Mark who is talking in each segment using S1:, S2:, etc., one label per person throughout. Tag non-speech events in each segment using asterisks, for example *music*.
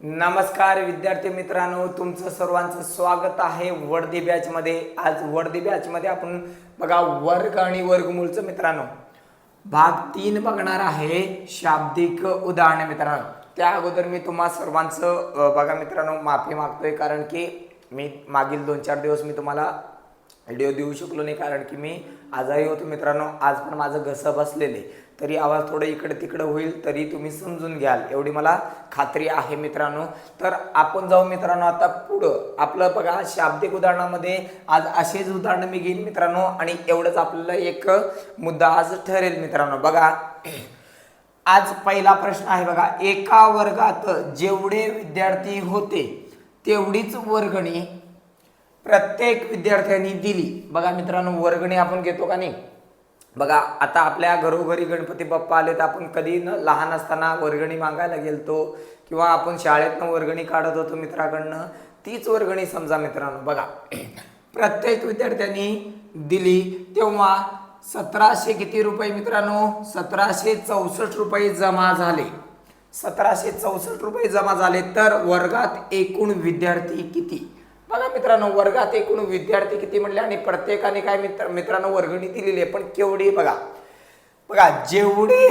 S1: नमस्कार विद्यार्थी मित्रांनो तुमचं सर्वांचं स्वागत आहे वर्दी बॅचमध्ये आज वर्दी बॅचमध्ये आपण बघा वर्ग आणि वर्गमूलचं मित्रांनो. भाग तीन बघणार आहे शाब्दिक उदाहरण मित्रांनो. त्या अगोदर मी तुम्हा सर्वांचं बघा मित्रांनो माफी मागतोय कारण की मी मागील दोन चार दिवस मी तुम्हाला व्हिडिओ देऊ शकलो नाही कारण की मी आजारी होतो मित्रांनो. आज पण माझं घसं बसलेले तरी आवाज थोडं इकडे तिकडं होईल तरी तुम्ही समजून घ्याल. एवढी मला खात्री आहे मित्रांनो. तर आपण जाऊ मित्रांनो आता पुढं. आपलं बघा शाब्दिक उदाहरणामध्ये आज असेच उदाहरणं मी घेईन मित्रांनो. आणि एवढंच आपल्याला एक मुद्दा आज ठरेल मित्रांनो. बघा *clears throat* आज पहिला प्रश्न आहे बघा एका वर्गात जेवढे विद्यार्थी होते तेवढीच वर्गणी प्रत्येक विद्यार्थ्यांनी दिली. बघा मित्रांनो वर्गणी आपण घेतो का नाही? बघा आता आपल्या घरोघरी गणपती बाप्पा आले तर आपण कधी न लहान असताना वर्गणी मागायला गेलतो किंवा आपण शाळेतनं वर्गणी काढत होतो मित्राकडनं तीच वर्गणी समजा मित्रांनो बघा. *clears throat* प्रत्येक विद्यार्थ्यांनी दिली तेव्हा सतराशे किती रुपये मित्रांनो? सतराशे चौसष्ट रुपये जमा झाले. सतराशे चौसष्ट रुपये जमा झाले तर वर्गात एकूण विद्यार्थी किती? बघा मित्रांनो वर्गात एकूण विद्यार्थी किती म्हणले आणि प्रत्येकाने काय मित्र मित्रांनो वर्गणी दिलेली आहे पण केवढी बघा. बघा जेवढे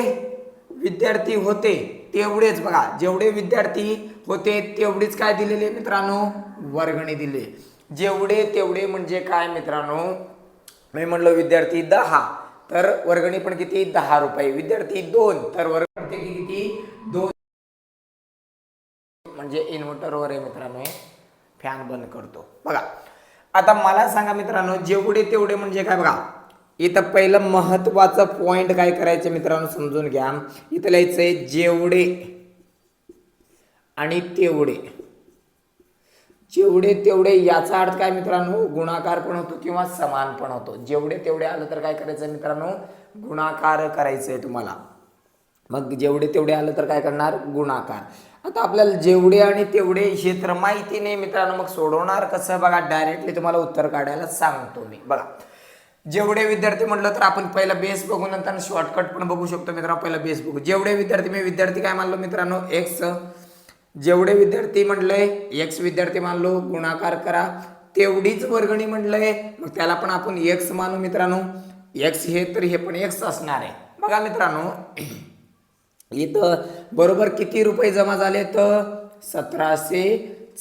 S1: विद्यार्थी होते तेवढेच बघा. जेवढे विद्यार्थी होते तेवढीच काय दिलेली आहे मित्रांनो? वर्गणी दिली जेवढे तेवढे म्हणजे काय मित्रांनो? मी म्हणलो विद्यार्थी दहा तर वर्गणी पण किती? दहा रुपये. विद्यार्थी दोन तर वर्ग किती? दोन. म्हणजे इन्व्हर्टरवर आहे मित्रांनो फॅन बंद करतो. बघा आता मला सांगा मित्रांनो जेवढे तेवढे म्हणजे काय बघा इथं पहिलं महत्वाचं पॉइंट काय करायचं मित्रांनो समजून घ्या. इथं लिहायचंय जेवढे आणि तेवढे. जेवढे तेवढे याचा अर्थ काय मित्रांनो गुणाकार पण होतो किंवा समान पण होतो. जेवढे तेवढे आलं तर काय करायचं मित्रांनो गुणाकार करायचंय तुम्हाला. मग जेवढे तेवढे आलं तर काय करणार? गुणाकार. आता आपल्याला जेवढे आणि तेवढे क्षेत्र माहिती नाही मित्रांनो मग सोडवणार कसं? बघा डायरेक्टली तुम्हाला उत्तर काढायला सांगतो मी. बघा जेवढे विद्यार्थी म्हटलं तर आपण पहिला बेस बघू नंतर शॉर्टकट पण बघू शकतो मित्रांनो पहिला बेस बघू. जेवढे विद्यार्थी मी विद्यार्थी काय मानलो मित्रांनो? एक्स जेवढे विद्यार्थी म्हणलंय एक्स विद्यार्थी मानलो गुणाकार करा. तेवढीच वर्गणी म्हटलंय मग त्याला पण आपण एक्स मानू मित्रांनो. एक्स हे तर हे पण एक्स असणार आहे. बघा मित्रांनो इथं बरोबर किती रुपये जमा झाले तर? सतराशे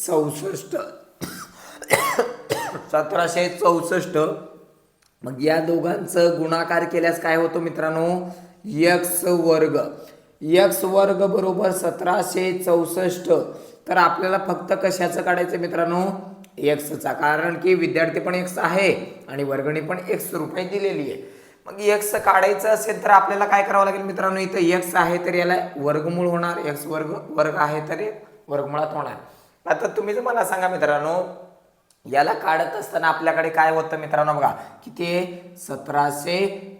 S1: चौसष्ट. सतराशे चौसष्ट. मग या दोघांचं गुणाकार केल्यास काय होतो मित्रांनो? यक्स वर्ग. यक्स वर्ग बरोबर सतराशे चौसष्ट. तर आपल्याला फक्त कशाचं काढायचं मित्रांनो? एक्सचा कारण की विद्यार्थी पण एक्स आहे आणि वर्गणी पण एक्स रुपये दिलेली आहे. मग एक्स काढायचं असेल तर आपल्याला काय करावं लागेल मित्रांनो? इथं एक्स आहे तर याला वर्गमूळ होणार. एक्स वर्ग वर्ग आहे तर वर्गमुळात होणार. आता तुम्ही जर मला सांगा मित्रांनो याला काढत असताना आपल्याकडे काय होतं मित्रांनो बघा किती आहे सतराशे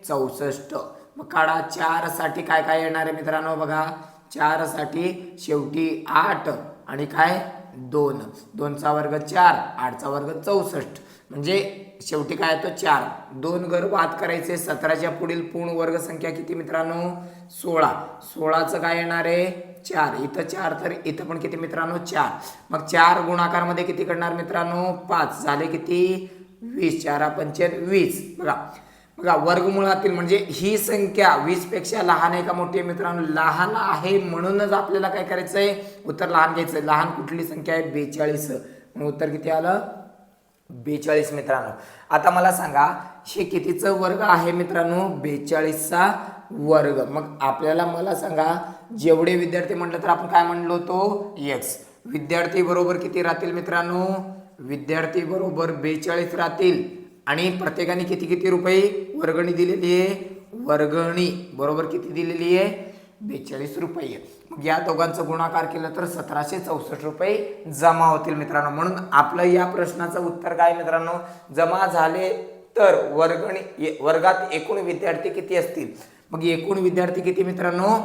S1: चौसष्ट. मग काढा चारसाठी काय काय येणार आहे मित्रांनो बघा? चारसाठी शेवटी आठ आणि काय? दोन. दोनचा वर्ग चार आठचा वर्ग चौसष्ट. म्हणजे शेवटी काय येतो चार. दोन घर बाद करायचे सतराच्या पुढील पूर्ण वर्ग संख्या किती मित्रांनो? सोळा. सोळाचं काय येणार आहे? चार. इथं चार तर इथं पण किती मित्रांनो? चार. मग चार गुणाकारमध्ये किती करणार मित्रांनो? पाच. झाले किती? वीस. चार पंचे वीस. बघा. बघा वर्गमुळातील म्हणजे ही संख्या वीसपेक्षा लहान आहे का मोठी आहे मित्रांनो? लहान आहे म्हणूनच आपल्याला काय करायचं आहे उत्तर लहान घ्यायचं आहे लहान कुठली संख्या आहे? बेचाळीस. मग उत्तर किती आलं? बेचाळीस मित्रांनो. आता मला सांगा हे कितीचं वर्ग आहे मित्रांनो? बेचाळीसचा वर्ग. मग आपल्याला मला सांगा जेवढे विद्यार्थी म्हटलं तर आपण काय म्हणलो होतो? एक्स विद्यार्थी बरोबर किती राहतील मित्रांनो? विद्यार्थी बरोबर बेचाळीस राहतील. आणि प्रत्येकाने किती किती रुपये वर्गणी दिलेली आहे? वर्गणी. बरोबर किती दिलेली आहे? बेचाळीस रुपये. मग या दोघांचं गुणाकार केलं तर सतराशे चौसष्ट रुपये जमा होतील मित्रांनो. म्हणून आपलं या प्रश्नाचं उत्तर काय मित्रांनो? जमा झाले तर वर्गणी वर्गात एकूण विद्यार्थी किती असतील? मग एकूण विद्यार्थी किती मित्रांनो?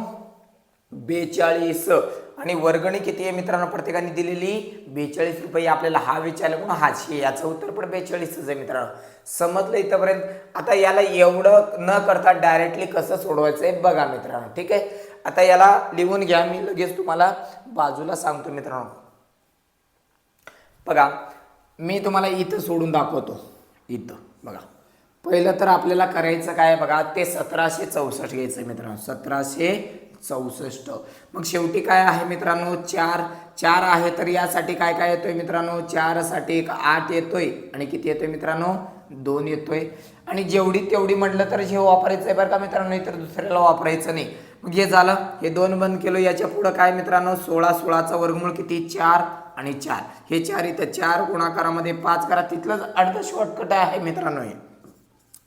S1: बेचाळीस. आणि वर्गणी किती आहे मित्रांनो? प्रत्येकाने दिलेली बेचाळीस रुपये. आपल्याला हा विचारला म्हणून हाशी आहे याचं उत्तर पण बेचाळीसच आहे मित्रांनो. समजलं इथंपर्यंत? आता याला एवढं न करता डायरेक्टली कसं सोडवायचं आहे बघा मित्रांनो. ठीक आहे? आता याला लिहून घ्या मी लगेच तुम्हाला बाजूला सांगतो मित्रांनो. बघा मी तुम्हाला इथं सोडून दाखवतो. इथं बघा. पहिलं तर आपल्याला करायचं काय बघा ते सतराशे चौसष्ट घ्यायचं मित्रांनो. सतराशे चौसष्ट. मग शेवटी काय आहे मित्रांनो? चार. चार आहे तर यासाठी काय काय येतोय मित्रांनो? चारसाठी एक आठ येतोय. आणि किती येतोय मित्रांनो? दोन येतोय. आणि जेवढी तेवढी म्हटलं तर हे वापरायचं आहे बरं का मित्रांनो नाही तर दुसऱ्याला वापरायचं नाही. मग हे झालं हे दोन बंद केलं. याच्या पुढं काय मित्रांनो सोळा सोळाचा वर्गमूळ किती? चार आणि चार. हे चार इथं चार गुणाकारामध्ये पाच करा. तिथलंच अर्ध शॉर्टकट आहे मित्रांनो हे.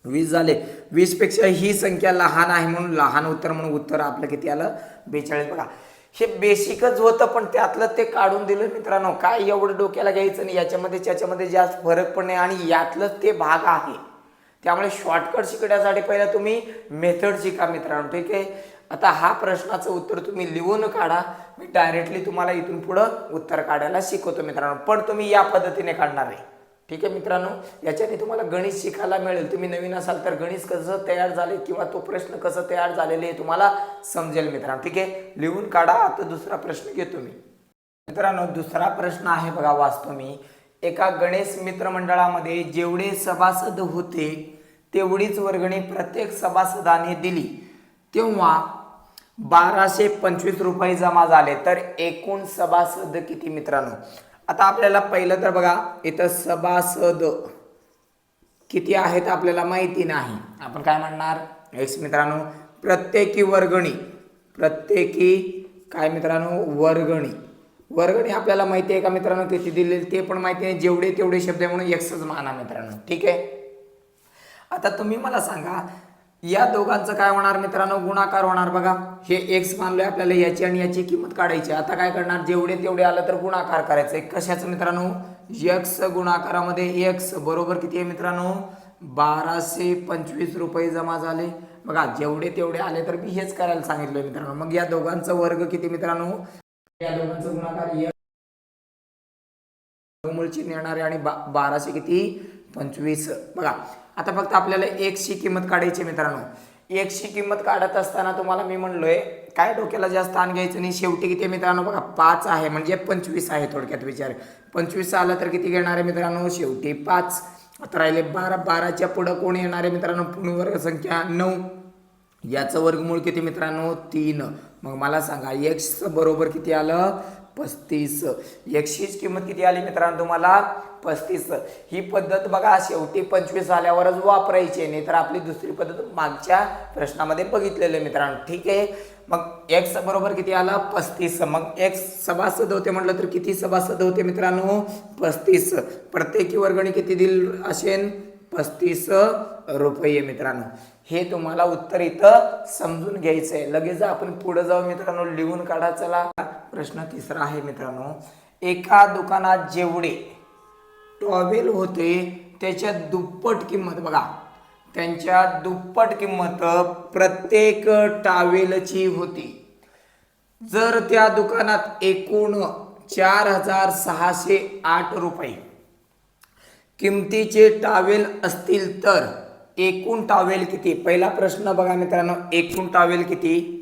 S1: वीस झाले. वीसपेक्षा ही संख्या लहान आहे म्हणून लहान उत्तर म्हणून उत्तर आपलं किती आलं? बेचाळीस. बघा. हे बेसिकच होतं पण त्यातलं ते काढून दिलं मित्रांनो. काय एवढं डोक्याला घ्यायचं नाही याच्यामध्ये त्याच्यामध्ये जास्त फरक पण नाही आणि यातलंच ते भाग आहे. त्यामुळे शॉर्टकट शिकण्यासाठी पहिला तुम्ही मेथड शिका मित्रांनो ठीक आहे? आता हा प्रश्नाचं उत्तर तुम्ही लिहून काढा. मी डायरेक्टली तुम्हाला इथून पुढं उत्तर काढायला शिकवतो मित्रांनो पण तुम्ही या पद्धतीने काढणार आहे. ठीक आहे मित्रांनो? याच्याने तुम्हाला गणित शिकायला मिळेल. तुम्ही नवीन असाल तर गणित कसं तयार झाले किंवा तो प्रश्न कसं तयार झालेले हे तुम्हाला समजेल मित्रांनो. ठीक आहे? लिहून काढा आता दुसरा प्रश्न घेतो मी. मित्रांनो दुसरा प्रश्न आहे बघा वाचतो मी. एका गणेश मित्रमंडळामध्ये जेवढे सभासद होते तेवढीच वर्गणी प्रत्येक सभासदाने दिली. तेव्हा बाराशे पंचवीस रुपये जमा झाले. तर एकूण सभासद किती मित्रांनो? आता आपल्याला पहिलं तर बघा इथं सभासद. किती आहेत आपल्याला माहिती नाही. आपण काय म्हणणार? एक्स मित्रांनो प्रत्येकी वर्गणी. प्रत्येकी काय मित्रांनो? वर्गणी. वर्गणी आपल्याला माहिती आहे का मित्रांनो? किती दिलेली ते पण माहिती आहे. जेवढे तेवढे शब्द आहे म्हणून एक्सच माना मित्रांनो. ठीक आहे? आता तुम्ही मला सांगा या दोघांचं काय होणार मित्रांनो? गुणाकार होणार बघा. हे एक्स मानलोय आपल्याला याची आणि याची किंमत काढायची. आता काय करणार? जेवढे तेवढे आलं तर गुणाकार करायचं. कशाचं मित्रांनो? एक्स गुणाकारामध्ये एक्स बरोबर किती आहे मित्रांनो? बाराशे पंचवीस रुपये जमा झाले. बघा जेवढे तेवढे आले तर मी हेच करायला सांगितलं मित्रांनो. मग या दोघांचं वर्ग किती मित्रांनो? या दोघांचं गुणाकार एक मूळ आणि बा बाराशे किती? पंचवीस. बघा आता फक्त आपल्याला एक्सची किंमत काढायची मित्रांनो. एक्सची किंमत काढत असताना तुम्हाला मी म्हणलोय काय डोक्याला जास्त ताण घ्यायचं नाही. शेवटी किती आहे मित्रांनो? बघा पाच आहे म्हणजे पंचवीस आहे थोडक्यात विचार. पंचवीस आलं तर किती घेणार आहे मित्रांनो? शेवटी पाच. आता राहिले बारा. बाराच्या पुढं कोण येणार आहे मित्रांनो? पुनर्वर्ग संख्या नऊ. याचं वर्गमूळ किती मित्रांनो? तीन. मग मला सांगा एक्स बरोबर किती आलं? पस्तीस. एकशेच किंमत किती आली मित्रांनो तुम्हाला? पस्तीस. ही पद्धत बघा शेवटी पंचवीस आल्यावरच वापरायची. नाही तर आपली दुसरी पद्धत मागच्या प्रश्नामध्ये बघितलेलं आहे मित्रांनो. ठीक आहे? मग एक्स बरोबर किती आला? पस्तीस. मग एक्स सभासद होते म्हटलं तर किती सभासद होते मित्रांनो? पस्तीस. प्रत्येकी वर्गणी किती दिल असेल पस्तीस रुपये मित्रांनो. हे तुम्हाला उत्तर इथं समजून घ्यायचं आहे लगेच आपण पुढे जाऊ मित्रांनो लिहून काढा चला. प्रश्न तिसरा आहे मित्रांनो. एका दुकानात जेवढे टॉवेल होते त्याच्या दुप्पट किंमत बघा. त्यांच्या दुप्पट किंमत प्रत्येक टावेलची होती. जर त्या दुकानात एकूण चार हजार सहाशे आठ रुपये किमतीचे टावेल असतील तर एकूण टावेल किती? पहिला प्रश्न बघा मित्रांनो एकूण टावेल किती?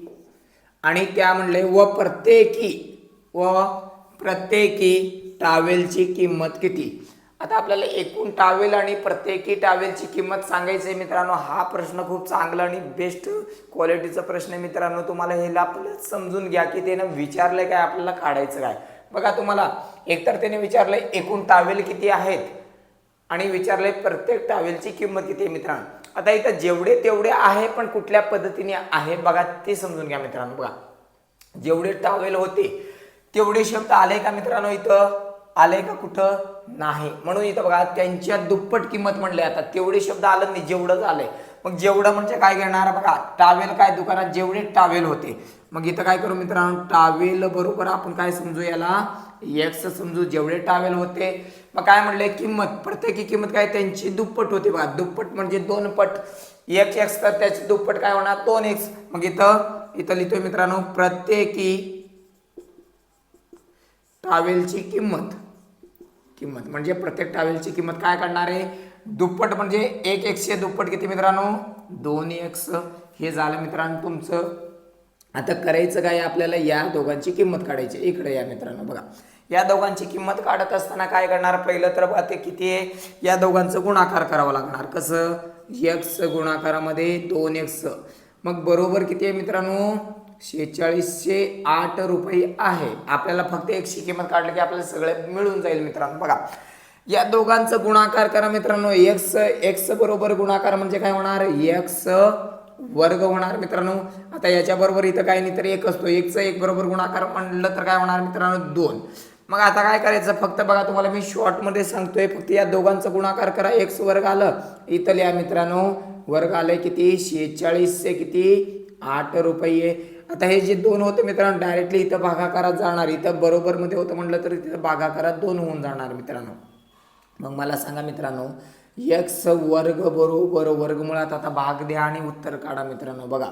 S1: आणि त्या म्हणले व प्रत्येकी व प्रत्येकी टावेलची किंमत किती? आता आपल्याला एकूण टावेल आणि प्रत्येकी टावेलची किंमत सांगायची आहे मित्रांनो हा प्रश्न खूप चांगला आणि बेस्ट क्वालिटीचा प्रश्न आहे मित्रांनो. तुम्हाला हे आपल्याला समजून घ्या की त्यानं विचारलंय काय आपल्याला काढायचं काय? बघा तुम्हाला एकतर त्याने विचारलंय एकूण टावेल किती आहेत? आणि विचारलंय प्रत्येक टॉवेलची किंमत किती आहे मित्रांनो? आता इथं जेवढे तेवढे आहे पण कुठल्या पद्धतीने आहे बघा ते समजून घ्या मित्रांनो बघा. जेवढे टॉवेल होते तेवढे शब्द आले का मित्रांनो इथं? आले का कुठं? नाही. म्हणून इथं बघा त्यांच्या दुप्पट किंमत म्हणले आता. तेवढे शब्द आलं नाही जेवढंच आलंय मग जेवढं म्हणजे काय घेणार? बघा टावेल काय? दुकानात जेवढे टावेल होते. मग इथं काय करू मित्रांनो? टावेल बरोबर आपण काय समजू याला? एक्स समजू जेवढे ट्रॅव्हल होते. मग काय म्हणले किंमत. प्रत्येकी किंमत काय? त्यांची दुप्पट होती बघा. दुप्पट म्हणजे दोन पट. एक एक्स तर त्याची दुप्पट काय होणार? दोन एक्स मग इथं इथं लिहितोय मित्रांनो प्रत्येकी ट्रॅव्हलची किंमत. किंमत म्हणजे प्रत्येक ट्रॅव्हलची किंमत काय करणार आहे? दुप्पट म्हणजे एक एक्सचे दुप्पट किती मित्रांनो? दोन एक्स हे झालं मित्रांनो तुमचं आता करायचं काय आपल्याला या दोघांची किंमत काढायची इकडे या मित्रांनो बघा. या दोघांची किंमत काढत असताना काय करणार? पहिलं तर बघा ते किती आहे? या दोघांचं गुणाकार करावा लागणार. कसं? एक्स गुणाकारामध्ये दोन एक्स मग बरोबर किती आहे मित्रांनो? शेहेचाळीसशे आठ रुपये आहे. आपल्याला फक्त एकशे किंमत काढली की आपल्याला सगळे मिळून जाईल मित्रांनो. बघा. या दोघांचं गुणाकार करा मित्रांनो. एक्स एक्स बरोबर गुणाकार म्हणजे काय होणार? एक्स वर्ग होणार मित्रांनो. आता याच्याबरोबर इथं काय नाही तर एक असतो. एकचं एक बरोबर गुणाकार म्हणलं तर काय होणार मित्रांनो? दोन. मग आता काय करायचं? फक्त बघा तुम्हाला मी शॉर्टमध्ये सांगतोय. फक्त या दोघांचा गुणाकार करा. एक्स वर्ग आलं. इथं लिहा मित्रांनो. वर्ग आलंय किती? शेहेचाळीसशे किती? आठ रुपये. आता हे जे दोन होते मित्रांनो डायरेक्टली इथं भागाकारात जाणार. इथं बरोबरमध्ये होतं म्हटलं तर तिथं भागाकारात दोन होऊन जाणार मित्रांनो. मग मला सांगा मित्रांनो एक्स वर्ग बरोबर वर्गमुळात आता भाग द्या आणि उत्तर काढा मित्रांनो. बघा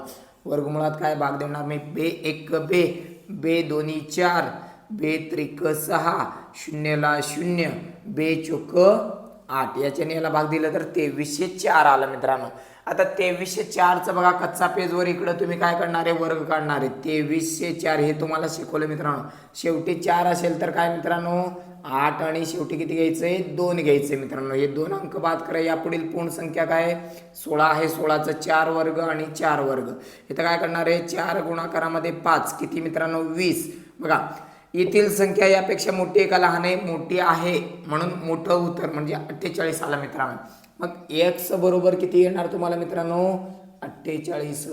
S1: वर्गमुळात काय भाग देणार मी? बे एक बे. बे दोन्ही चार. बे त्रिक सहा. शून्यला शून्य. बे चोक आठ. याच्याने याला भाग दिला तर तेवीसशे चार आलं मित्रांनो. आता तेवीसशे चारचं बघा कच्चा पेजवर इकडं तुम्ही काय करणार आहे? वर्ग काढणार आहे. तेवीसशे चार हे तुम्हाला शिकवलं मित्रांनो. शेवटी चार असेल तर काय मित्रांनो? आठ आणि शेवटी किती घ्यायचंय? दोन घ्यायचे मित्रांनो. हे दोन अंक बाद करा. यापुढील पूर्ण संख्या काय सोळा आहे. सोळाचं चार वर्ग आणि चार वर्ग. इथं काय करणार आहे? चार गुणाकारामध्ये पाच. किती मित्रांनो? वीस. बघा येथील संख्या यापेक्षा मोठी आहे का? लहान आहे? मोठी आहे. म्हणून मोठं उत्तर म्हणजे अठ्ठेचाळीस आला मित्रांनो. मग एक्स बरोबर किती येणार तुम्हाला मित्रांनो? अठ्ठेचाळीस.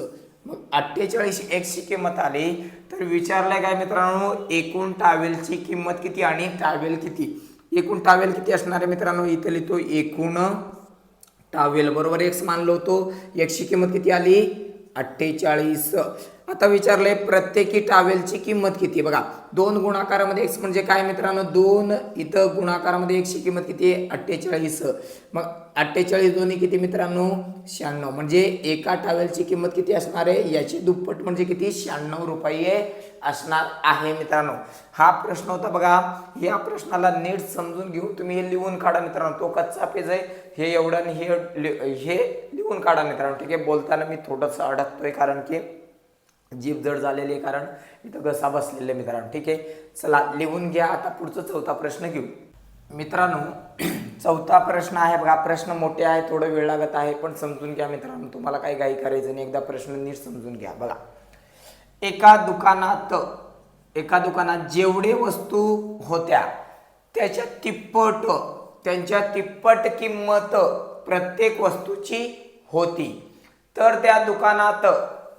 S1: मग अठ्ठेचाळीस एक्सची किंमत आली तर विचारलंय काय मित्रांनो? एकूण टावेलची किंमत किती आणि टावेल किती? एकूण टावेल किती असणार आहे मित्रांनो? इथे लिहितो एकूण टावेल बरोबर एक्स मानलो होतो. एक्सची किंमत किती आली? अठ्ठेचाळीस. आता विचारलंय प्रत्येकी टावेलची किंमत किती? बघा दोन गुणाकारामध्ये एक्स म्हणजे काय मित्रांनो? दोन इथं गुणाकारामध्ये एकशे किंमत किती आहे? अठ्ठेचाळीस. मग अठ्ठेचाळीस दोन्ही किती मित्रांनो? शहाण्णव. म्हणजे एका टावेलची किंमत किती असणार आहे? याची दुप्पट म्हणजे किती? शहाण्णव रुपये असणार आहे मित्रांनो. हा प्रश्न होता बघा. या प्रश्नाला नीट समजून घेऊन तुम्ही हे लिहून काढा मित्रांनो. तो कच्चा पेज आहे. हे एवढं आणि हे लि- हे लिहून काढा मित्रांनो. ठीक आहे? बोलताना मी थोडंसं अडकतोय कारण की जीभ जड झालेली आहे कारण इथं घसा बसलेले मित्रांनो ठीक आहे? चला लिहून घ्या. आता पुढचा चौथा प्रश्न घेऊ. मित्रांनो *clears throat* चौथा प्रश्न आहे बघा. प्रश्न मोठे आहे थोडं वेळ लागत आहे पण समजून घ्या मित्रांनो. तुम्हाला काही घाई करायचं नाही. एकदा प्रश्न नीट समजून घ्या. बघा. एका दुकानात एका दुकानात जेवढे वस्तू होत्या त्याच्या तिप्पट त्यांच्या तिप्पट किंमत प्रत्येक वस्तूची होती. तर त्या दुकानात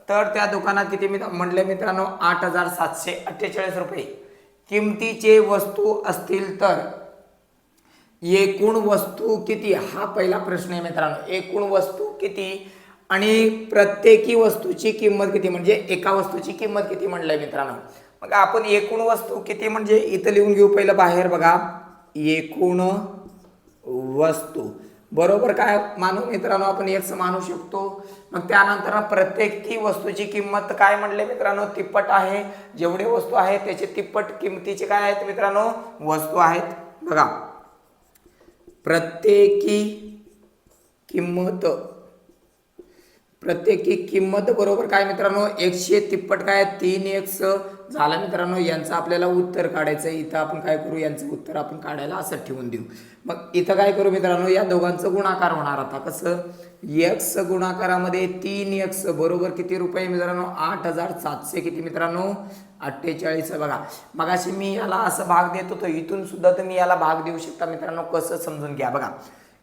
S1: तर त्या दुकानात किती मित्र म्हटले मित्रांनो आठ हजार सातशे अठ्ठेचाळीस रुपये. किमतीचे वस्तू असतील तर एकूण वस्तू किती? हा पहिला प्रश्न आहे मित्रांनो. एकूण वस्तू किती आणि प्रत्येकी वस्तूची किंमत किती? म्हणजे एका वस्तूची किंमत किती म्हणलंय मित्रांनो? मग आपण एकूण वस्तू किती म्हणजे इथं लिहून घेऊ पहिलं बाहेर बघा. एकूण वस्तू. बरोबर काय मानू मित्रांनो? आपण एक मानू शकतो. मग त्यानंतर प्रत्येकी वस्तूची किंमत काय म्हणले मित्रांनो? तिप्पट आहे. जेवढे वस्तू आहेत त्याचे तिप्पट किमतीचे काय आहेत मित्रांनो? वस्तू आहेत. बघा. प्रत्येकी किंमत. प्रत्येकी किंमत बरोबर काय मित्रांनो? एकशे तिप्पट काय? तीन एक्स झालं मित्रांनो यांचं आपल्याला उत्तर काढायचं आहे इथं आपण काय करू? यांचं उत्तर आपण काढायला असं ठेवून देऊ. मग इथं काय करू मित्रांनो? या दोघांचं गुणाकार होणार आता. कसं? एक्स गुणाकारामध्ये तीन एक्स बरोबर किती रुपये मित्रांनो? आठ हजार सातशे किती मित्रांनो? अठ्ठेचाळीस बघा. मगाशी मी याला असं भाग देत होतो. इथून सुद्धा तुम्ही याला भाग देऊ शकता मित्रांनो. कसं समजून घ्या बघा.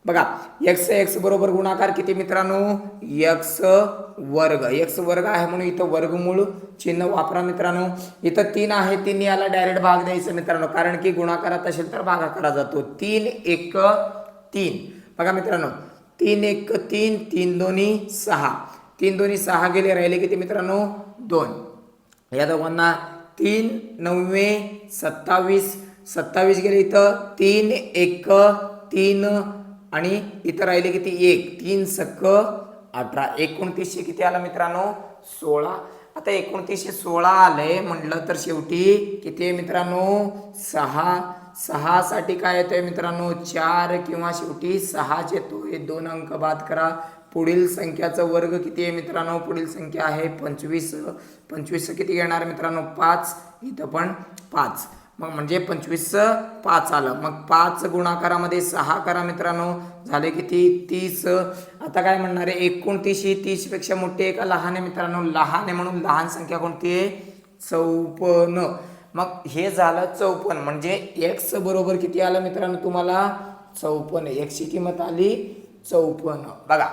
S1: बघा एक्स एक्स बरोबर गुणाकार किती मित्रांनो? एक्स वर्ग. एक्स वर्ग आहे म्हणून इथं वर्गमूळ चिन्ह वापरा मित्रांनो. इथं तीन आहे तीन याला डायरेक्ट भाग द्यायचं मित्रांनो. कारण की गुणाकारात असेल तर भागाकारा जातो. तीन एक तीन. बघा मित्रांनो. तीन एक तीन तीन दोन्ही सहा. तीन दोन्ही सहा गेले राहिले किती मित्रांनो? दोन. या दोघांना तीन नववे सत्तावीस. सत्तावीस गेले इथं. तीन एक तीन आणि इथं राहिले किती एक तीन सक्क अठरा एकोणतीसशे किती आला मित्रांनो? सोळा. आता एकोणतीसशे सोळा आलंय म्हटलं तर शेवटी किती आहे मित्रांनो? सहा. सहासाठी काय येतोय मित्रांनो? चार किंवा शेवटी सहाच येतो हे दोन अंक बाद करा. पुढील संख्याचं वर्ग किती आहे मित्रांनो? पुढील संख्या आहे पंचवीस. पंचवीस किती घेणार मित्रांनो? पाच. इथं पण पाच. मग म्हणजे पंचवीस पाच आलं. मग पाच गुणाकारामध्ये सहा करा मित्रांनो. झाले किती? तीस. आता काय म्हणणार आहे? एकोणतीस ही तीसपेक्षा मोठी आहे का लहान आहे मित्रांनो. लहान आहे म्हणून लहान संख्या कोणती आहे? चौपन्न. मग हे झालं चौपन्न. म्हणजे एक्स बरोबर किती आलं मित्रांनो तुम्हाला? चौपन्न. एक्सची किंमत आली चौपन्न. बघा.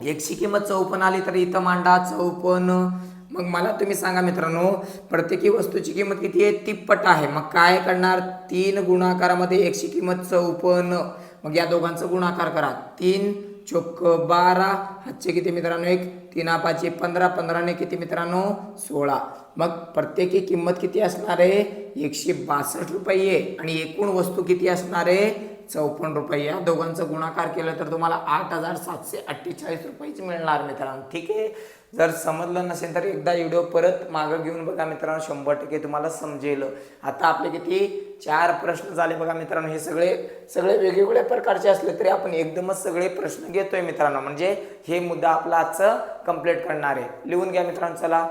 S1: एकशी किंमत चौपन्न आली तर इथं मांडा. चौपन्न. मग मला तुम्ही सांगा मित्रांनो प्रत्येकी वस्तूची किंमत किती आहे? तिप्पट आहे. मग काय करणार? तीन गुणाकारामध्ये एकशे किंमत चौपन्न. मग या दोघांचं गुणाकार करा. तीन चोक बारा. हातचे किती मित्रांनो? एक. तीन पाचशे पंधरा. पंधराने किती मित्रांनो? सोळा. मग प्रत्येकी किंमत किती असणार आहे? एकशे बासष्ट रुपये. आणि एकूण वस्तू किती असणार आहे? चौपन्न रुपये. या दोघांचं गुणाकार केलं तर तुम्हाला आठ हजार सातशे अठ्ठेचाळीस रुपयेच मिळणार मित्रांनो. ठीक आहे? जर समजलं नसेल तर एकदा व्हिडिओ परत मागं घेऊन बघा मित्रांनो शंभर टक्के तुम्हाला समजेल. आता आपले किती? चार प्रश्न झाले बघा मित्रांनो हे सगळे सगळे वेगवेगळ्या प्रकारचे असले तरी आपण एकदमच सगळे प्रश्न घेतोय मित्रांनो. म्हणजे हे मुद्दा आपला आजचं कंप्लीट करणार आहे. लिहून घ्या मित्रांनो चला.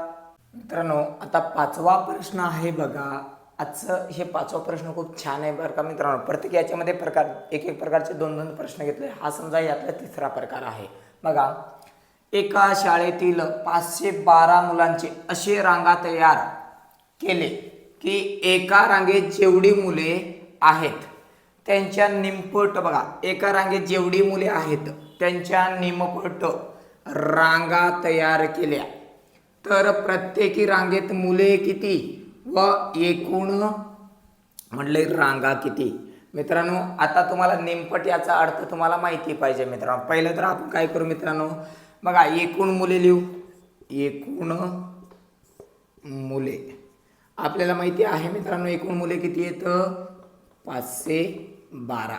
S1: मित्रांनो आता पाचवा प्रश्न आहे बघा. आजचं हे पाचवा प्रश्न खूप छान आहे बरं का मित्रांनो. प्रत्येक याच्यामध्ये प्रकार एक एक प्रकारचे दोन दोन प्रश्न घेतले. हा समजा यातला तिसरा प्रकार आहे. बघा. एका शाळेतील पाचशे बारा मुलांचे असे रांगा तयार केले की एका रांगेत जेवढी मुले आहेत त्यांच्या निमपट बघा एका रांगेत जेवढी मुले आहेत त्यांच्या निमपट रांगा तयार केल्या. तर प्रत्येकी रांगेत मुले किती व एकूण म्हणले रांगा किती? मित्रांनो आता तुम्हाला नेमपट याचा अर्थ तुम्हाला माहिती पाहिजे मित्रांनो. पहिलं तर आपण काय करू मित्रांनो? बघा एकूण मुले लिहू. एकूण मुले. आपल्याला माहिती आहे मित्रांनो एकूण मुले किती आहेत? पाचशे बारा.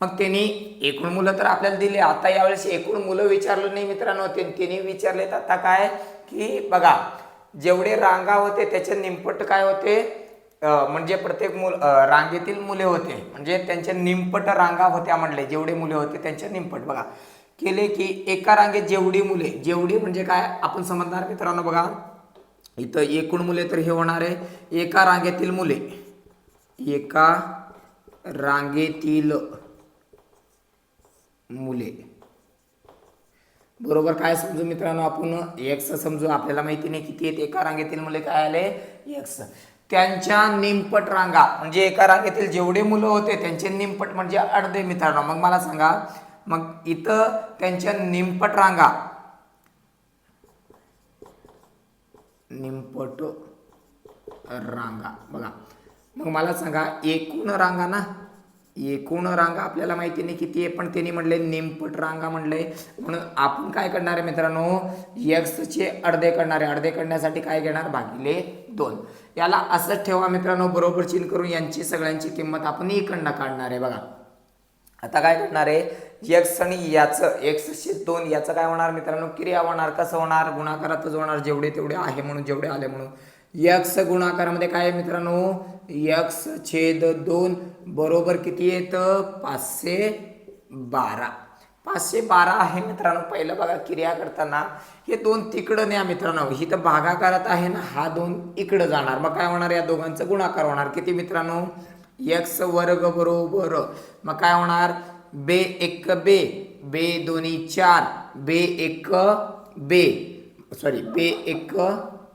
S1: मग त्यांनी एकूण मुलं तर आपल्याला दिले. आता यावेळेस एकूण मुलं विचारलं नाही मित्रांनो. त्यांनी विचारलेत आता काय? की बघा जेवढे रांगा होते त्याचे निमपट काय होते? म्हणजे प्रत्येक मुल रांगेतील मुले होते. म्हणजे त्यांच्या निमपट रांगा होत्या म्हणले. जेवढे मुले होते त्यांच्या निमपट. बघा केले की एका रांगेत जेवढी मुले जेवढी म्हणजे काय? आपण समजणार मित्रांनो बघा. इथं एकूण मुले तर हे होणार आहे. एका रांगेतील मुले. एका रांगेतील मुले. बरोबर काय समजू मित्रांनो आपण? एक्स समजू. आपल्याला माहिती नाही किती आहेत. एका रांगेतील मुले काय आले? एक्स त्यांच्या निमपट रांगा म्हणजे एका रांगेतील जेवढे मुलं होते त्यांचे निमपट म्हणजे अर्धे मित्रांनो. मग मला सांगा मग इथं त्यांच्या निमपट रांगा. निमपट रांगा. बघा. मग मला सांगा एकूण रांगा ना? एकूण रांगा आपल्याला माहिती नाही किती आहे पण त्यांनी म्हणले निमपट रांगा म्हणले. म्हणून आपण काय करणार आहे मित्रांनो? यक्सचे अर्धे करणार आहे. अर्धे करण्यासाठी काय घेणार? भागिले दोन. याला असंच ठेवा मित्रांनो. बरोबर चिन्ह करून यांची सगळ्यांची किंमत आपण इकडनं काढणार आहे. बघा. आता काय करणार आहे? एक्स आणि याचं एक्सशे दोन याचं काय होणार मित्रांनो? क्रिया होणार कसं होणार? गुणाकारातच होणार जेवढे तेवढे आहे म्हणून जेवढे आले म्हणून. यक्स गुणाकारामध्ये काय आहे मित्रांनो? यक्स छेद दोन बरोबर किती येतं? पाचशे बारा. पाचशे बारा आहे मित्रांनो पहिलं बघा क्रिया करताना. हे दोन तिकडं न्या मित्रांनो. ही तर भागाकारात आहे ना हा दोन इकडं जाणार. मग काय होणार या दोघांचं? गुणाकार होणार. किती मित्रांनो? एक्स वर्ग बरोबर. मग काय होणार? बे एक बे बे दोन्ही चार बे एक बे. सॉरी बे एक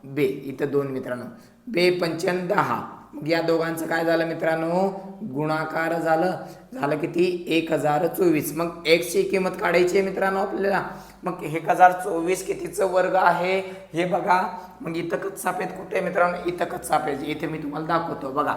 S1: बे. इथं दोन मित्रांनो. बे पंचन दहा. मग या दोघांचं काय झालं मित्रांनो? गुणाकार झालं. झालं किती? एक हजार चोवीस. मग एक्सची किंमत काढायची आहे मित्रांनो आपल्याला. मग एक हजार चोवीस कितीचं वर्ग आहे? हे बघा. मग इथं कच्चा पेज कुठे मित्रांनो? इथं कच्चा इथे मी तुम्हाला दाखवतो. बघा.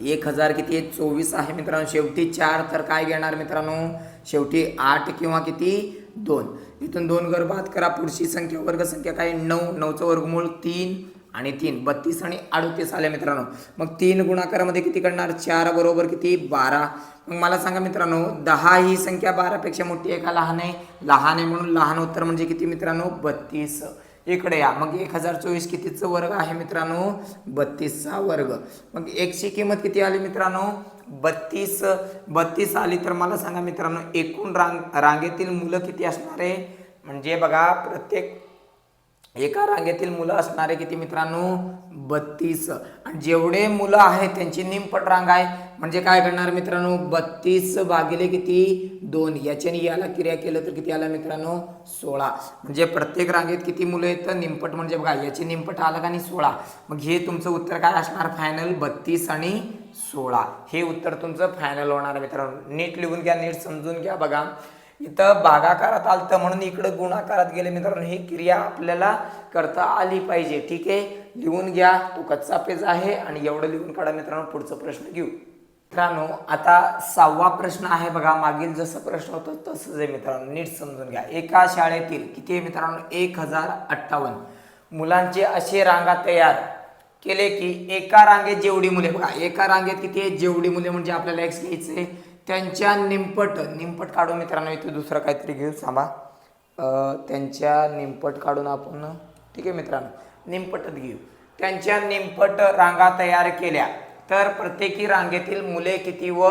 S1: एक हजार किती? आहे चोवीस आहे मित्रांनो. शेवटी चार तर काय घेणार मित्रांनो? शेवटी आठ किंवा किती? दोन. इथून दोन घर बाद करा. पुढची संख्या वर्ग संख्या काय? नऊ. नऊचं वर्गमूळ तीन आणि तीन. बत्तीस आणि अडतीस आले मित्रांनो. मग तीन गुणाकारामध्ये किती करणार? चार बरोबर किती? बारा. मग मला सांगा मित्रांनो दहा ही संख्या बारापेक्षा मोठी आहे का? लहान आहे? लहान आहे म्हणून लहान उत्तर म्हणजे किती मित्रांनो? बत्तीस. इकडे या. मग एक हजार चोवीस कितीचं वर्ग आहे मित्रांनो? बत्तीसचा वर्ग. मग एकची किंमत किती आली मित्रांनो? बत्तीस. बत्तीस आली तर मला सांगा मित्रांनो एकूण रांग रांगेतील मुलं किती असणार आहे? म्हणजे बघा प्रत्येक एका रांगेतील मुलं असणारे किती मित्रांनो? बत्तीस. आणि जेवढे मुलं आहेत त्यांची निमपट रांग आहे. म्हणजे काय करणार मित्रांनो? बत्तीस भागिले किती? दोन. याच्याने याला क्रिया केलं तर किती आला मित्रांनो? सोळा. म्हणजे प्रत्येक रांगेत किती मुलं आहेत? तर निमपट म्हणजे बघा याची निमपट आलं का आणि सोळा. मग हे तुमचं उत्तर काय असणार? फायनल बत्तीस आणि सोळा. हे उत्तर तुमचं फायनल होणार आहे मित्रांनो. नीट लिहून घ्या नीट समजून घ्या बघा. इथं भागाकारात आलतं म्हणून इकडं गुणाकारात गेले मित्रांनो. ही क्रिया आपल्याला करता आली पाहिजे. ठीक आहे? लिहून घ्या. तो कच्चा पेज आहे आणि एवढं लिहून काढा मित्रांनो. पुढचा प्रश्न घेऊ. मित्रांनो आता सहावा प्रश्न आहे बघा. मागील जसं प्रश्न होतो तसंच आहे मित्रांनो. नीट समजून घ्या. एका शाळेतील किती आहे मित्रांनो? एक हजार अठ्ठावन्न. मुलांचे असे रांगा तयार केले की एका रांगेत जेवढी मुले बघा एका रांगेत किती आहे? जेवढी मुले म्हणजे आपल्याला एक्स घ्यायचे त्यांच्या निंपट निंपट काढून मित्रांनो इथे दुसरं काहीतरी घेऊ थांबा. त्यांच्या निंपट काढून आपण ठीक आहे मित्रांनो निमपटच घेऊ. त्यांच्या निमपट रांगा तयार केल्या. तर प्रत्येकी रांगेतील मुले किती व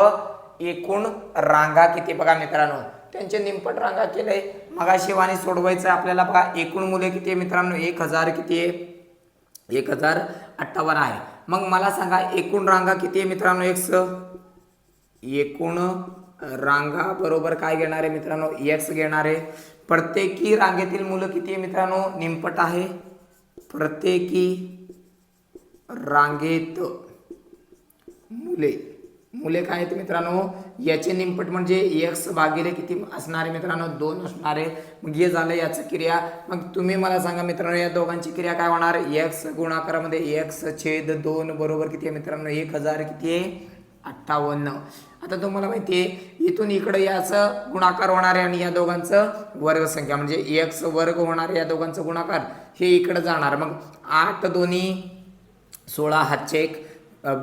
S1: एकूण रांगा किती? बघा मित्रांनो त्यांचे निंपट रांगा केले. मगाशिवानी सोडवायचं आहे आपल्याला. बघा एकूण मुले किती आहे मित्रांनो? एक हजार किती आहे? एक हजार अठ्ठावन्न आहे. मग मला सांगा एकूण रांगा किती आहे मित्रांनो? एक स एकूण रांगा बरोबर काय घेणार आहे मित्रांनो? एक्स घेणार. आहे प्रत्येकी रांगेतील मुलं किती आहे मित्रांनो? निमपट आहे. प्रत्येकी रांगेत मुले. मुले काय आहेत मित्रांनो? याचे निमपट म्हणजे एक्स भागिले किती असणार आहे मित्रांनो? दोन असणार. आहे मग हे झालं याचं क्रिया. मग तुम्ही मला सांगा मित्रांनो या दोघांची क्रिया काय होणार? एक्स गुणाकारामध्ये एक्स छेद दोन बरोबर किती आहे मित्रांनो? एक हजार किती आहे? अठ्ठावन्न. आता तुम्हाला माहिती आहे इथून इकडं याचं गुणाकार होणार आहे आणि या दोघांचं वर्गसंख्या म्हणजे एक्स वर्ग होणार आहे या दोघांचं गुणाकार हे इकडं जाणार. मग आठ दोन्ही सोळा हातचे एक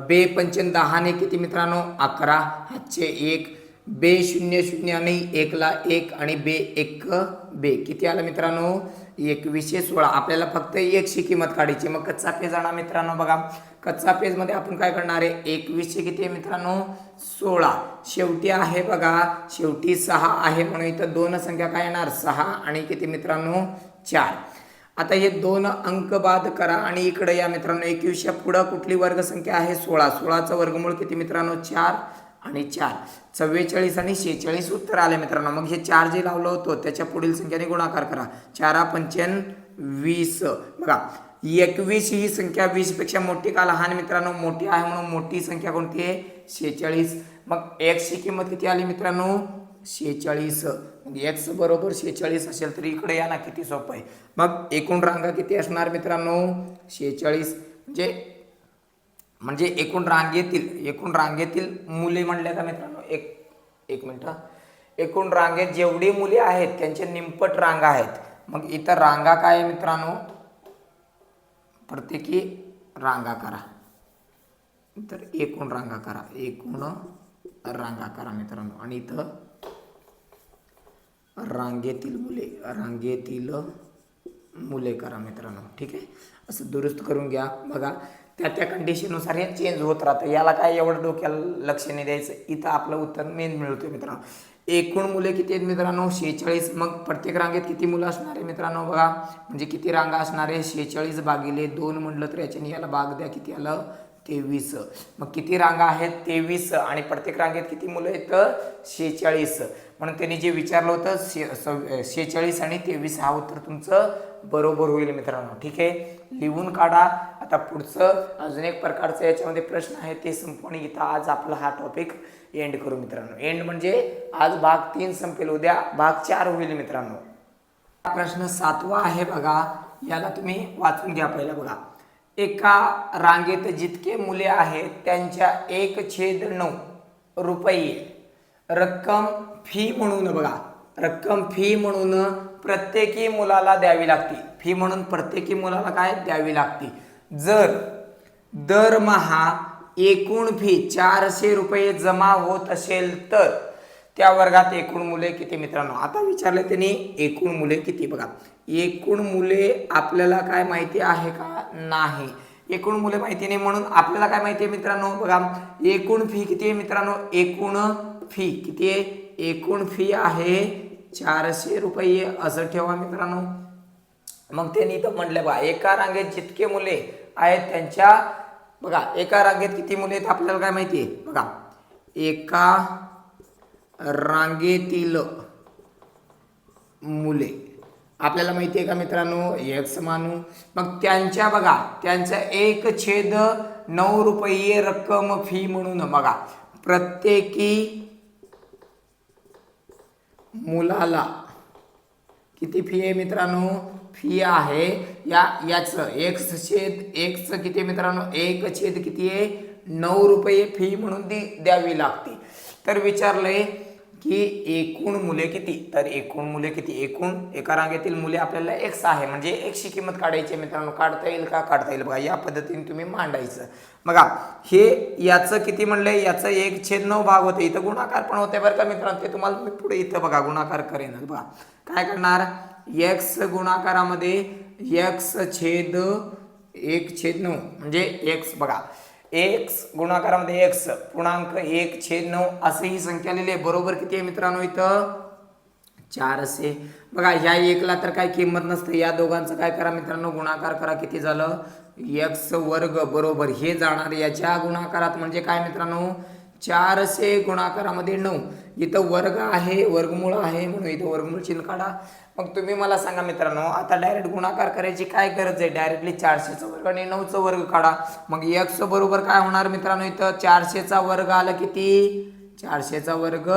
S1: बे पंचन दहाने किती मित्रांनो? अकरा हातचे एक बे शून्य शून्य आणि एकला एक आणि बे एक बे. किती आलं मित्रांनो? एकवीसशे सोळा. आपल्याला फक्त एकशे किंमत काढायची मग कच्चा पेज आणा मित्रांनो बघा. कच्चा पेजमध्ये आपण काय करणार आहे? एकवीसशे किती आहे मित्रांनो? सोळा. शेवटी आहे बघा. शेवटी सहा आहे म्हणून इथं दोन संख्या काय येणार? सहा आणि किती मित्रांनो? चार. आता हे दोन अंक बाद करा आणि इकडे या मित्रांनो. एकवीसच्या पुढं कुठली वर्गसंख्या आहे? सोळा. सोळाचं वर्गमूळ किती मित्रांनो? चार. आणि चार. चव्वेचाळीस आणि शेहेचाळीस उत्तर आले मित्रांनो. मग हे चार जे लावलं होतं त्याच्या पुढील संख्याने गुणाकार करा. चारा पंचन वीस. बघा एकवीस ही संख्या वीसपेक्षा मोठी का लहान मित्रांनो? मोठी आहे म्हणून मोठी संख्या कोणती आहे? शेहेचाळीस मग एक्सची किंमत किती आली मित्रांनो? शेहेचाळीस मग एक्स बरोबर शेहेचाळीस असेल तर इकडे या ना किती सोपं आहे. मग एकूण रांगा किती असणार मित्रांनो? शेहेचाळीस म्हणजे म्हणजे एकूण रांगेतील एकूण रांगेतील मुले म्हणले का मित्रांनो? एक एक मिनटं एकूण रांगेत जेवढी मुले आहेत त्यांचे निमपट रांगा आहेत. मग इथं रांगा काय आहे मित्रांनो? प्रत्येकी रांगा करा. तर एकूण रांगा करा. एकूण रांगा करा मित्रांनो. आणि इथं रांगेतील मुले रांगेतील मुले करा मित्रांनो. ठीक आहे? असं दुरुस्त करून घ्या. बघा त्या त्या कंडिशननुसार हे चेंज होत राहतं. याला काय एवढं डोक्याला लक्ष नाही द्यायचं. इथं आपलं उत्तर मेन मिळतं मित्रांनो. एकूण मुले किती आहेत मित्रांनो? शेहेचाळीस. मग प्रत्येक रांगेत किती मुलं असणार आहे मित्रांनो बघा. म्हणजे किती रांगा असणार आहे? शेहेचाळीस भागिले दोन म्हटलं तर याच्याने याला भाग द्या. किती आलं? तेवीस. मग किती रांगा आहेत? तेवीस. आणि प्रत्येक रांगेत किती मुलं आहेत? शेहेचाळीस. म्हणून त्यांनी जे विचारलं होतं शे सव- शेहेचाळीस आणि तेवीस हा उत्तर तुमचं बरोबर होईल मित्रांनो. ठीक आहे? लिहून काढा. आता पुढचं अजून एक प्रकारचं याच्यामध्ये प्रश्न आहे ते संपूर्ण इथं आज आपला हा टॉपिक एंड करू मित्रांनो. एंड म्हणजे आज भाग तीन संपेल उद्या भाग चार होईल मित्रांनो. हा प्रश्न सातवा आहे बघा याला तुम्ही वाचून घ्या पहिला बघा. एका रांगेत जितके मुले आहेत त्यांच्या एक छेद नऊ रुपये. रक्कम फी म्हणून बघा रक्कम फी म्हणून प्रत्येकी मुलाला द्यावी लागते. फी म्हणून प्रत्येकी मुलाला काय? द्यावी लागते. जर दरमहा एकूण फी चारशे रुपये जमा होत असेल तर त्या वर्गात एकूण मुले किती मित्रांनो? आता विचारले त्यांनी एकूण मुले किती? बघा एकूण मुले आपल्याला काय माहिती आहे का? नाही. एकूण मुले माहिती नाही म्हणून आपल्याला काय माहिती आहे मित्रांनो? बघा एकूण फी किती आहे मित्रांनो? एकूण फी किती आहे? एकूण फी आहे चारशे रुपये. असं ठेवा मित्रांनो. मग त्यांनी इथं म्हटलं बघा एका रांगेत जितके मुले आहेत त्यांच्या बघा एका रांगेत किती मुले आहेत आपल्याला काय माहिती आहे? बघा एका रांगेतील मुले. आपल्याला माहिती आहे का मित्रांनो? एक्स मानू. मग त्यांच्या बघा त्यांच्या एक छेद नऊ रुपये रक्कम फी म्हणून बघा प्रत्येकी मुलाला किती फी आहे मित्रांनो? फी आहे. या याचं एक्स छेद एक्स किती मित्रांनो? एक छेद किती आहे? नऊ रुपये फी म्हणून ती द्यावी लागते. तर विचारलंय की एकूण मुले किती? तर एकूण मुले किती? एकूण एका रांगेतील मुले आपल्याला एक्स आहे. म्हणजे एकशी किंमत काढायची आहे मित्रांनो. काढता येईल का? काढता येईल. बघा या पद्धतीने तुम्ही मांडायचं. बघा हे याचं किती म्हणलंय? याचं एक छेद नऊ भाग होते. इथं गुणाकार पण होते बरं का मित्रांनो? ते तुम्हाला मी पुढे इथं बघा गुणाकार करेन बघा काय करणार? एक्स गुणाकारामध्ये एक्स छेद एक छेद नऊ. म्हणजे एक्स बघा. एक्स गुणाकारामध्ये एक्स पूर्णांक एक छेद नऊ असे ही संख्या लिहिली. आहे बरोबर किती आहे मित्रांनो इथं? चारशे बघा ह्या एकला तर काय किंमत नसते. या दोघांचं काय करा मित्रांनो? गुणाकार करा. किती झालं? एक्स वर्ग. बरोबर. हे जाणार याच्या गुणाकारात. म्हणजे काय मित्रांनो? चारशे गुणाकारामध्ये नऊ. इथं वर्ग आहे वर्गमूळ आहे म्हणून इथं वर्गमूळ चिन्ह काढा. मग तुम्ही मला सांगा मित्रांनो आता डायरेक्ट गुणाकार करायची काय गरज आहे? डायरेक्टली चारशेचा वर्ग आणि नऊचा वर्ग काढा. मग एक्स बरोबर काय होणार मित्रांनो इथं? चारशेचा वर्ग आला किती? चारशेचा वर्ग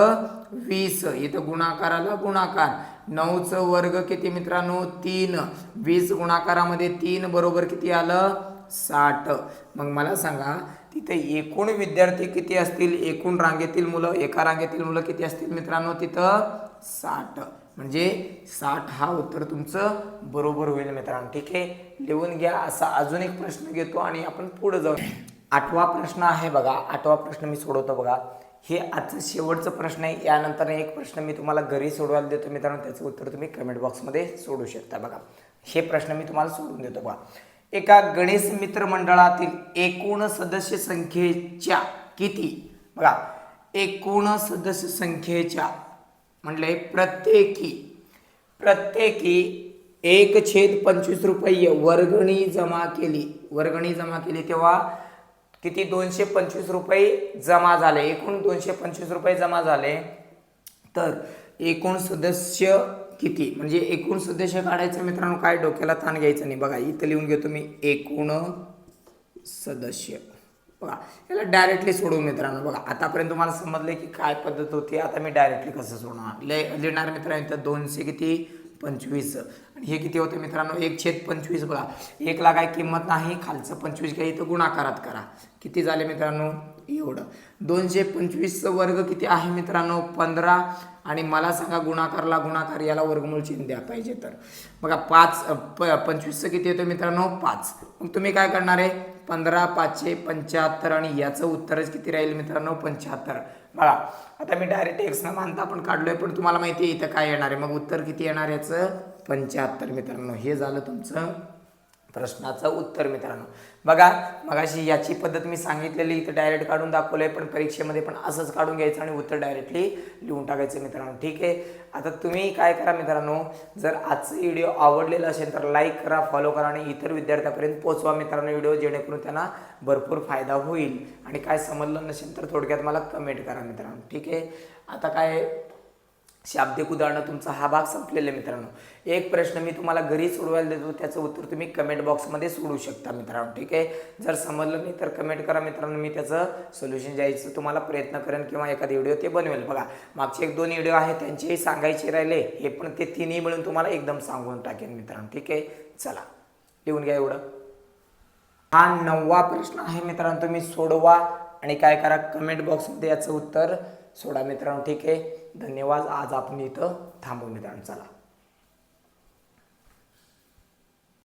S1: वीस. इथं गुणाकाराला गुणाकार. नऊचं वर्ग किती मित्रांनो? तीन. वीस गुणाकारामध्ये तीन बरोबर किती आलं? साठ. मग मला सांगा तिथे एकूण विद्यार्थी किती असतील? एकूण रांगेतील मुलं एका रांगेतील मुलं किती असतील मित्रांनो? तिथं साठ. म्हणजे साठ हा उत्तर तुमचं बरोबर होईल मित्रांनो. ठीक आहे? लिहून घ्या. असा अजून एक प्रश्न घेतो आणि आपण पुढे जाऊ. आठवा प्रश्न आहे बघा. आठवा प्रश्न मी सोडवतो बघा. हे आजचं शेवटचं प्रश्न आहे. यानंतर एक प्रश्न मी तुम्हाला घरी सोडवायला देतो मित्रांनो. त्याचं उत्तर तुम्ही कमेंट बॉक्समध्ये सोडू शकता बघा. हे प्रश्न मी तुम्हाला सोडून देतो बघा. एका गणेश मित्र मंडळातील एकूण सदस्य संख्येच्या किती? बघा एकूण सदस्य संख्येच्या म्हणले प्रत्येकी प्रत्येकी एक छेद पंचवीस रुपये वर्गणी जमा केली. वर्गणी जमा केली तेव्हा किती? दोनशे पंचवीस रुपये जमा झाले. एकूण दोनशे पंचवीस रुपये जमा झाले. तर एकूण सदस्य किती? म्हणजे एकूण सदस्य काढायचं मित्रांनो काय डोक्याला ताण घ्यायचं नाही. बघा इथं लिहून घेतो मी एकूण सदस्य बघा याला डायरेक्टली सोडवू मित्रांनो. बघा आतापर्यंत तुम्हाला समजलं की काय पद्धत होती. आता मी डायरेक्टली कसं सोडणार? ले लिहिणार मित्रांनो इथं दोनशे किती? पंचवीस. आणि हे किती होतं मित्रांनो? एक छेद पंचवीस. बघा एकला काय किंमत नाही. खालचं पंचवीस घ्या इथं गुणाकारात करा. किती झाले मित्रांनो? एवढं. दोनशे पंचवीसचं वर्ग किती आहे मित्रांनो? पंधरा. आणि मला सांगा गुणाकारला गुणाकार याला वर्गमूळ चिन्ह द्या पाहिजे तर. बघा पाच प पंचवीसचं किती येतं मित्रांनो? पाच. मग तुम्ही काय करणार आहे? पंधरा पाचशे पंच्याहत्तर आणि याचं उत्तरच किती राहील मित्रांनो? पंच्याहत्तर. बघा आता मी डायरेक्ट एक्स न मानता आपण काढलोय पण तुम्हाला माहिती आहे इथं काय येणार आहे. मग उत्तर किती येणार याचं? पंच्याहत्तर मित्रांनो. हे झालं तुमचं प्रश्नाचं उत्तर मित्रांनो. बघा मगाशी याची पद्धत मी सांगितलेली इथं डायरेक्ट काढून दाखवलंय पण परीक्षेमध्ये पण असंच काढून घ्यायचं आणि उत्तर डायरेक्टली लिहून टाकायचं मित्रांनो. ठीक आहे? आता तुम्ही काय करा मित्रांनो? जर आजचं व्हिडिओ आवडलेला असेल तर लाईक करा फॉलो करा आणि इतर विद्यार्थ्यांपर्यंत पोहोचवा मित्रांनो व्हिडिओ जेणेकरून त्यांना भरपूर फायदा होईल. आणि काय समजलं नसेल तर थोडक्यात मला कमेंट करा मित्रांनो. ठीक आहे? आता काय शाब्दिक उदाहरणं तुमचा हा भाग संपलेला मित्रांनो. एक प्रश्न मी तुम्हाला घरी सोडवायला देतो त्याचं उत्तर तुम्ही कमेंट बॉक्समध्ये सोडू शकता मित्रांनो ठीक आहे? जर समजलं नाही तर कमेंट करा मित्रांनो मी त्याचं सोल्युशन द्यायचं तुम्हाला प्रयत्न करेन किंवा एखादी व्हिडिओ ते बनवेल. बघा मागचे एक दोन व्हिडिओ आहेत त्यांचेही सांगायचे राहिले हे पण ते तिन्ही मिळून तुम्हाला एकदम सांगून टाकेन मित्रांनो ठीक आहे? चला लिहून घ्या एवढं. हा नववा प्रश्न आहे मित्रांनो तुम्ही सोडवा आणि काय करा कमेंट बॉक्समध्ये याचं उत्तर सोडा मित्रांनो ठीक आहे? धन्यवाद. आज आपण इथं थांबवण्यात मित्रांनो चला.